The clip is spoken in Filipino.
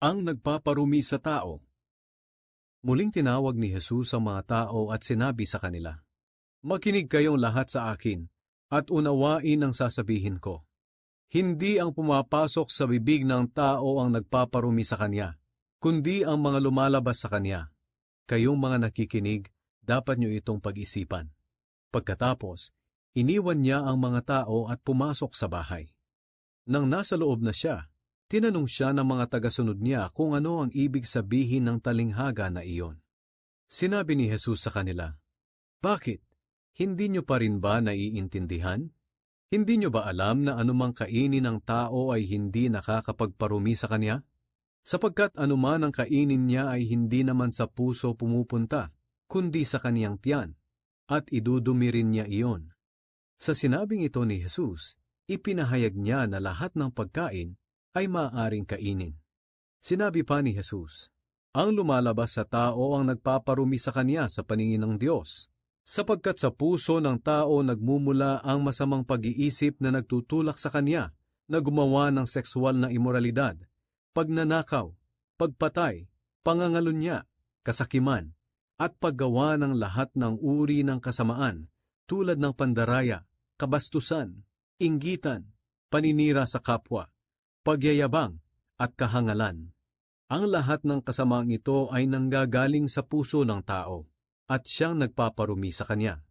Ang nagpaparumi sa tao. Muling tinawag ni Jesus ang mga tao at sinabi sa kanila, Makinig kayong lahat sa akin at unawain ang sasabihin ko. Hindi ang pumapasok sa bibig ng tao ang nagpaparumi sa kanya, kundi ang mga lumalabas sa kanya. Kayong mga nakikinig, dapat nyo itong pag-isipan. Pagkatapos, iniwan niya ang mga tao at pumasok sa bahay. Nang nasa loob na siya, tinanong siya ng mga tagasunod niya kung ano ang ibig sabihin ng talinghaga na iyon. Sinabi ni Jesus sa kanila, Bakit? Hindi nyo pa rin ba naiintindihan? Hindi nyo ba alam na anumang kainin ng tao ay hindi nakakapagparumi sa kanya? Sapagkat anuman ang kainin niya ay hindi naman sa puso pumupunta, kundi sa kaniyang tiyan, at idudumi rin niya iyon. Sa sinabing ito ni Jesus, ipinahayag niya na lahat ng pagkain ay maaaring kainin. Sinabi pa ni Jesus, ang lumalabas sa tao ang nagpaparumi sa kanya sa paningin ng Diyos, sapagkat sa puso ng tao nagmumula ang masamang pag-iisip na nagtutulak sa kanya na gumawa ng sexual na imoralidad, pagnanakaw, pagpatay, pangangalunya, kasakiman, at paggawa ng lahat ng uri ng kasamaan tulad ng pandaraya, kabastusan, inggitan, paninira sa kapwa, pagyayabang, at kahangalan. Ang lahat ng kasamaang ito ay nanggagaling sa puso ng tao at siyang nagpaparumi sa kanya.